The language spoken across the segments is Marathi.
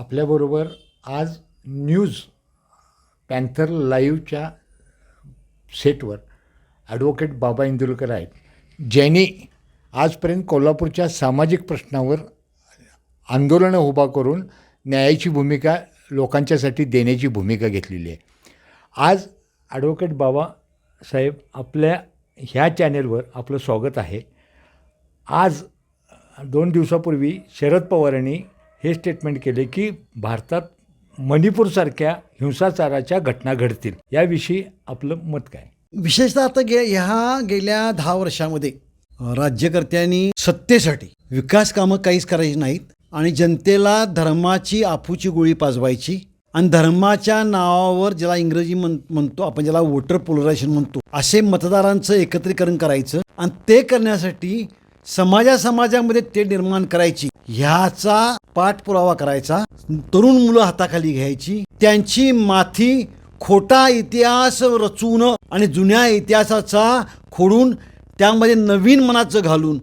आपल्याबरोबर आज न्यूज पॅन्थर लाईव्हच्या सेटवर ॲडव्होकेट बाबा इंदुलकर आहेत. ज्यांनी आजपर्यंत कोल्हापूरच्या सामाजिक प्रश्नावर आंदोलनं उभा करून न्यायाची भूमिका लोकांच्यासाठी देण्याची भूमिका घेतलेली आहे. आज ॲडव्होकेट बाबा साहेब आपल्या ह्या चॅनेलवर आपलं स्वागत आहे. आज दोन दिवसापूर्वी शरद पवारांनी हे स्टेटमेंट केले की भारतात मणिपूरसारख्या हिंसाचाराच्या घटना घडतील. याविषयी आपलं मत काय? विशेषतः आता गे ह्या गेल्या दहा वर्षामध्ये राज्यकर्त्यांनी सत्तेसाठी विकास कामं काहीच करायची नाहीत आणि जनतेला धर्माची आफूची गोळी पाजवायची आणि धर्माच्या नावावर ज्याला इंग्रजी म्हण म्हणतो आपण ज्याला वोटर पोलरायझेशन म्हणतो असे मतदारांचं एकत्रीकरण करायचं आणि ते करण्यासाठी समाजा समाजामध्ये ते निर्माण करायची ह्याचा पाठपुरावा करायचा. तरुण मुलं हाताखाली घ्यायची. त्यांची माथी खोटा इतिहास रचून आणि जुन्या इतिहासाचा खोडून त्यामध्ये नवीन मनाचं घालून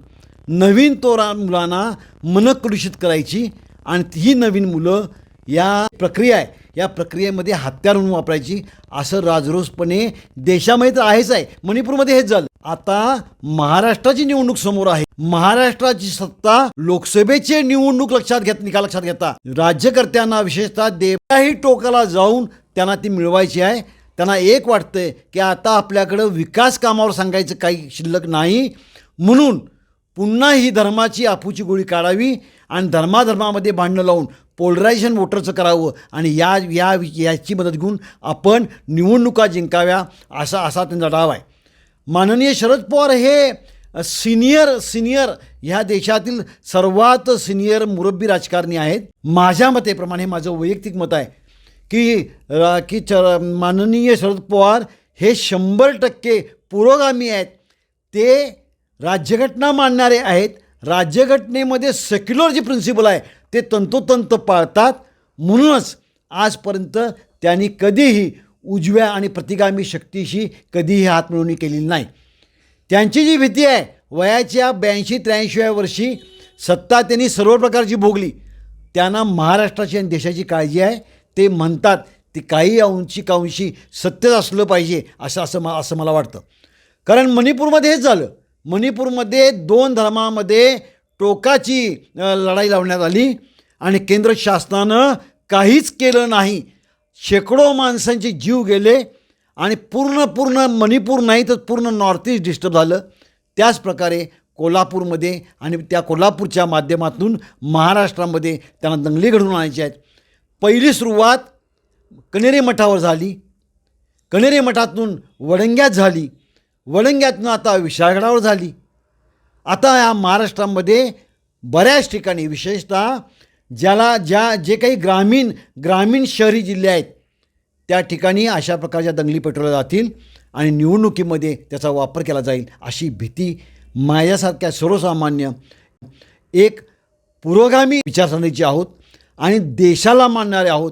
नवीन तोरा मुलांना मन कलुषित करायची. आणि ही नवीन मुलं या प्रक्रिया आहे. या प्रक्रियेमध्ये हत्यार म्हणून वापरायची. असं राजरोसपणे देशामध्ये तर आहेच आहे. मणिपूरमध्ये हेच झालं. आता महाराष्ट्राची निवडणूक समोर आहे. महाराष्ट्राची सत्ता लोकसभेची निवडणूक लक्षात घेत निकाल लक्षात घेता. राज्यकर्त्यांना विशेषतः देवाही टोकाला जाऊन त्यांना ती मिळवायची आहे. त्यांना एक वाटतंय की आता आपल्याकडं विकास कामावर सांगायचं काही शिल्लक नाही. म्हणून पुन्हा ही धर्माची आपूची गोळी काढावी आणि धर्माधर्मामध्ये भांडणं लावून पोलरायझेशन वोटरचं करावं आणि या या याची मदत घेऊन आपण निवडणुका जिंकाव्या असा असा त्यांचा डाव आहे. माननीय शरद पवार हे सिनियर सिनियर ह्या देशातील सर्वात सिनियर मुरब्बी राजकारणी आहेत. माझ्या मतेप्रमाणे माझं वैयक्तिक मत आहे की की च माननीय शरद पवार हे शंभर टक्के पुरोगामी आहेत. ते राज्यघटना मांडणारे आहेत. राज्यघटनेमध्ये सेक्युलर जे प्रिन्सिपल आहे ते तंतोतंत पाळतात. म्हणूनच आजपर्यंत त्यांनी कधीही उजव्या आणि प्रतिगामी शक्तीशी कधीही हातमिळवणी केलेली नाही. त्यांची जी भीती आहे वयाच्या ब्याऐंशी त्र्याऐंशीव्या वर्षी सत्ता त्यांनी सर्व प्रकारची भोगली. त्यांना महाराष्ट्राची आणि देशाची काळजी आहे. ते म्हणतात ती काही अंशी कांशी सत्यच असलं पाहिजे असं असं मा असं मला वाटतं. कारण मणिपूरमध्ये हेच झालं. मणिपूरमध्ये दोन धर्मामध्ये टोकाची लढाई लावण्यात आली आणि केंद्र शासनानं काहीच केलं नाही. शेकडो माणसांचे जीव गेले आणि पूर्ण पूर्ण मणिपूर नाही तर पूर्ण नॉर्थ ईस्ट डिस्टर्ब झालं. त्याचप्रकारे कोल्हापूरमध्ये आणि त्या कोल्हापूरच्या माध्यमातून महाराष्ट्रामध्ये त्यांना दंगली घडवून आणायचे आहेत. पहिली सुरुवात कणेरे मठावर झाली. कणेरे मठातून वडंग्यात झाली. वडंग्यातून आता विशाळगडावर झाली. आता या महाराष्ट्रामध्ये बऱ्याच ठिकाणी विशेषतः ज्याला ज्या जे काही ग्रामीण ग्रामीण शहरी जिल्हे आहेत त्या ठिकाणी अशा प्रकारच्या दंगली पेटवल्या जातील आणि निवडणुकीमध्ये त्याचा वापर केला जाईल अशी भीती माझ्यासारख्या सर्वसामान्य एक पुरोगामी विचारसरणीचे आहोत आणि देशाला मानणारे आहोत.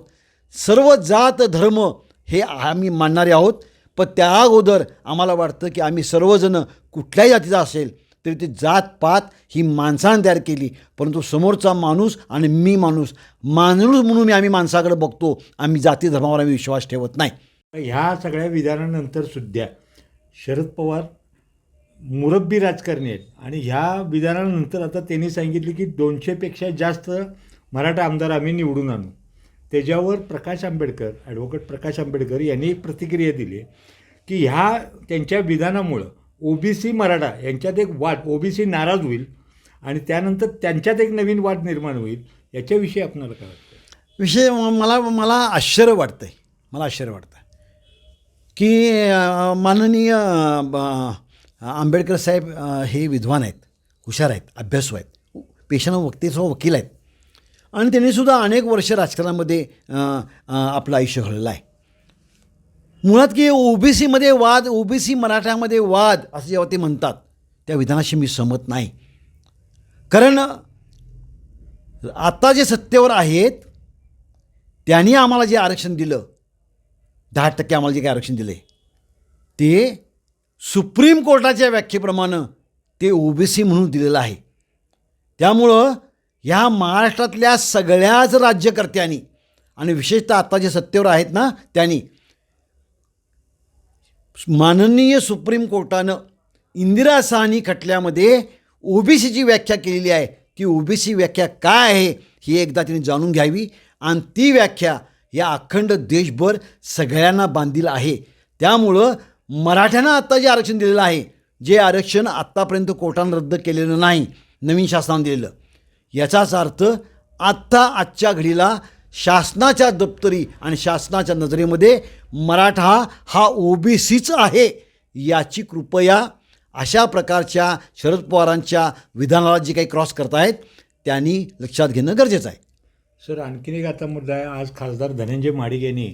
सर्व जात धर्म हे आम्ही मानणारे आहोत. पण त्या अगोदर आम्हाला वाटतं की आम्ही सर्वजण कुठल्याही जातीचा असेल तरी ती जात पात ही माणसानं तयार केली. परंतु समोरचा माणूस आणि मी माणूस माणूस म्हणून मी आम्ही माणसाकडे बघतो आम्ही जाती धर्मावर आम्ही विश्वास ठेवत नाही. ह्या सगळ्या विधानानंतर सुद्धा शरद पवार मुरब्बी राजकारणी आहेत. आणि ह्या विधानानंतर आता त्यांनी सांगितले की दोनशेपेक्षा जास्त मराठा आमदार आम्ही निवडून आणू. त्याच्यावर प्रकाश आंबेडकर ॲडव्होकेट प्रकाश आंबेडकर यांनी एक प्रतिक्रिया दिली की ह्या त्यांच्या विधानामुळं ओबीसी मराठा यांच्यात एक वाद ओबीसी नाराज होईल आणि त्यानंतर त्यांच्यात एक नवीन वाद निर्माण होईल याच्याविषयी आपणाला काय वाटतं विषय म- मला मला आश्चर्य वाटतं आहे मला आश्चर्य वाटतं की माननीय ब- आंबेडकर साहेब हे विद्वान आहेत हुशार आहेत अभ्यासू आहेत पेशानं वक्तेसह वकील आहेत आणि त्यांनीसुद्धा अनेक वर्ष राजकारणामध्ये आपलं आयुष्य घडलेलं आहे. मुळात की ओबीसीमध्ये वाद ओबीसी मराठ्यामध्ये वाद असं जेव्हा ते म्हणतात त्या विधानाशी मी सहमत नाही. कारण आत्ता जे सत्तेवर आहेत त्यांनी आम्हाला जे आरक्षण दिलं दहा टक्के आम्हाला जे काही आरक्षण दिले ते सुप्रीम कोर्टाच्या व्याख्येप्रमाणे ते ओबीसी म्हणून दिलेलं आहे. त्यामुळं ह्या महाराष्ट्रातल्या सगळ्याच राज्यकर्त्यांनी आणि विशेषतः आत्ता जे सत्तेवर आहेत ना त्यांनी माननीय सुप्रीम कोर्टानं इंदिरा साहनी खटल्यामध्ये ओबीसीची व्याख्या केलेली आहे. ती ओबीसी व्याख्या काय आहे ही एकदा तिने जाणून घ्यावी. आणि ती व्याख्या या अखंड देशभर सगळ्यांना बांधील आहे. त्यामुळं मराठ्यांना आत्ता जे आरक्षण दिलेलं आहे जे आरक्षण आत्तापर्यंत कोर्टानं रद्द केलेलं नाही नवीन शासनानं दिलेलं. याचाच अर्थ आत्ता आजच्या घडीला शासनाच्या दप्तरी आणि शासनाच्या नजरेमध्ये मराठा हा ओबीसीच आहे. याची कृपया अशा प्रकारच्या शरद पवारांच्या विधानाला जे काही क्रॉस करतायत त्यांनी लक्षात घेणं गरजेचं आहे. सर आणखीन एक आता मुद्दा आहे. आज खासदार धनंजय माडिक यांनी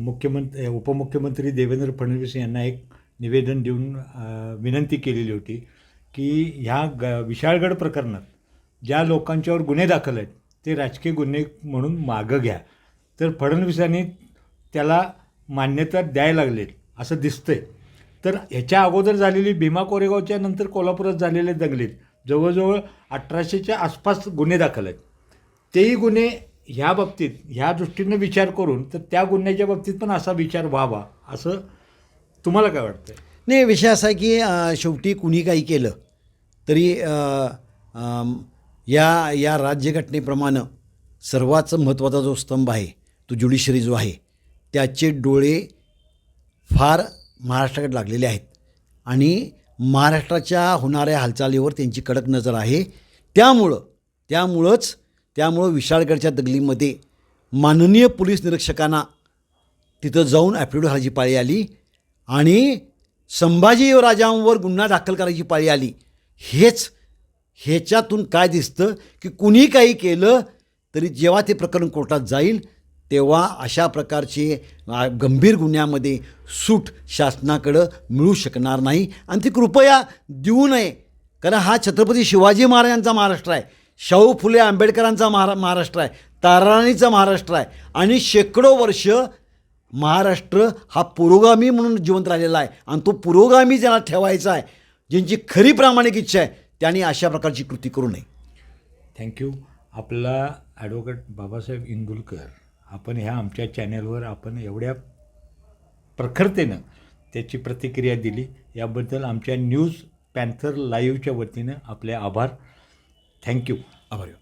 मुख्यमंत्री उपमुख्यमंत्री देवेंद्र फडणवीस यांना एक निवेदन देऊन विनंती केलेली होती की ह्या ग विशाळगड प्रकरणात ज्या लोकांच्यावर गुन्हे दाखल आहेत ते राजकीय गुन्हे म्हणून मागं घ्या. तर फडणवीसांनी त्याला मान्यता द्यायला लागले असं दिसतंय. तर ह्याच्या अगोदर झालेली भीमा कोरेगावच्या नंतर कोल्हापुरात झालेले दंगलीत जवळजवळ अठराशेच्या आसपास गुन्हे दाखल आहेत. तेही गुन्हे ह्या बाबतीत ह्या दृष्टीनं विचार करून तर त्या गुन्ह्याच्या बाबतीत पण असा विचार व्हावा असं तुम्हाला काय वाटतं नाही विषय असा आहे की शेवटी कुणी काही केलं तरी या या राज्यघटनेप्रमाणे सर्वात महत्त्वाचा जो स्तंभ आहे तो ज्युडिशरी जो आहे त्याचे डोळे फार महाराष्ट्राकडे लागलेले आहेत. आणि महाराष्ट्राच्या होणाऱ्या हालचालीवर त्यांची कडक नजर आहे. त्यामुळं त्यामुळंच त्यामुळं विशाळगडच्या दगलीमध्ये माननीय पोलीस निरीक्षकांना तिथं जाऊन ॲफिडेविट घालायची पाळी आली आणि संभाजी राजांवर गुन्हा दाखल करायची पाळी आली. हेच ह्याच्यातून काय दिसतं की कुणी काही केलं तरी जेव्हा ते प्रकरण कोर्टात जाईल तेव्हा अशा प्रकारचे गंभीर गुन्ह्यामध्ये सूट शासनाकडं मिळू शकणार नाही. आणि ती कृपया देऊ नये. कारण हा छत्रपती शिवाजी महाराजांचा महाराष्ट्र आहे. शाहू फुले आंबेडकरांचा महारा महाराष्ट्र आहे. ताराणीचा महाराष्ट्र आहे. आणि शेकडो वर्ष महाराष्ट्र हा पुरोगामी म्हणून जिवंत राहिलेला आहे. आणि तो पुरोगामी ज्याला ठेवायचा आहे ज्यांची खरी प्रामाणिक इच्छा आहे त्यांनी अशा प्रकारची कृती करू नये. थँक्यू आपला ॲडव्होकेट बाबासाहेब इंदुलकर आपण ह्या आमच्या चॅनलवर आपण एवढ्या प्रखरतेनं त्याची प्रतिक्रिया दिली. याबद्दल आमच्या न्यूज पॅन्थर लाईव्हच्या वतीनं आपले आभार. थँक्यू आभारी